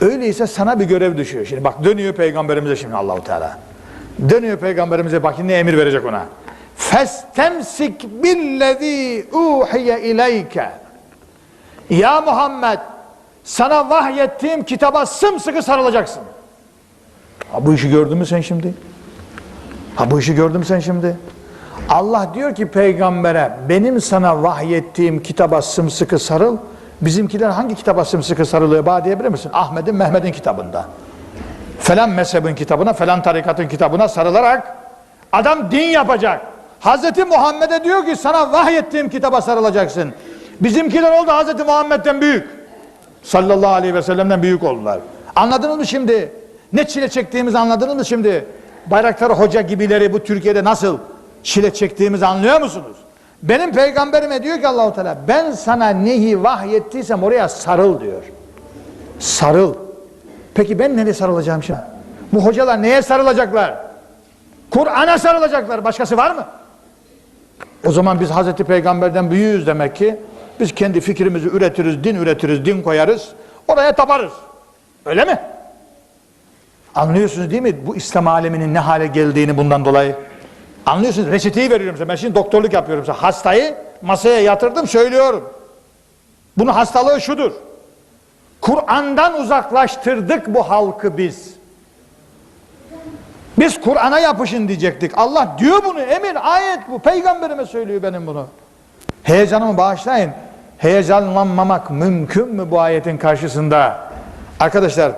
Öyleyse sana bir görev düşüyor. Şimdi bak dönüyor peygamberimize şimdi Allahu Teala. Dönüyor peygamberimize bak ne emir verecek ona. Festemsik billezî uhiye ileyke. Ya Muhammed sana vahyettiğim kitaba sımsıkı sarılacaksın. Ha bu işi gördün mü sen şimdi? Ha bu işi gördün mü sen şimdi? Allah diyor ki peygambere benim sana vahyettiğim kitaba sımsıkı sarıl. Bizimkiler hangi kitaba sımsıkı sarılıyor bana diyebilir misin? Ahmet'in Mehmet'in kitabında. Falan mezhebin kitabına, falan tarikatın kitabına sarılarak adam din yapacak. Hazreti Muhammed'e diyor ki sana vahyettiğim kitaba sarılacaksın. Bizimkiler oldu Hazreti Muhammed'den büyük. Sallallahu aleyhi ve sellem'den büyük oldular. Anladınız mı şimdi? Ne çile çektiğimizi anladınız mı şimdi? Bayraktar Hoca gibileri bu Türkiye'de nasıl çile çektiğimizi anlıyor musunuz? Benim peygamberime diyor ki Allahu Teala ben sana neyi vahyettiysem oraya sarıl diyor. Sarıl. Peki ben nereye sarılacağım şimdi? Bu hocalar neye sarılacaklar? Kur'an'a sarılacaklar. Başkası var mı? O zaman biz Hazreti Peygamber'den büyüğüz demek ki. Biz kendi fikrimizi üretiriz, din üretiriz, din koyarız. Oraya taparız. Öyle mi? Anlıyorsunuz değil mi bu İslam aleminin ne hale geldiğini bundan dolayı? Anlıyorsunuz. Reçeteyi veriyorum size. Ben şimdi doktorluk yapıyorum size. Hastayı masaya yatırdım söylüyorum. Bunun hastalığı şudur. Kur'an'dan uzaklaştırdık bu halkı biz. Biz Kur'an'a yapışın diyecektik. Allah diyor bunu. Emir, ayet bu. Peygamberime söylüyor benim bunu. Heyecanımı bağışlayın. Heyecanlanmamak mümkün mü bu ayetin karşısında? Arkadaşlar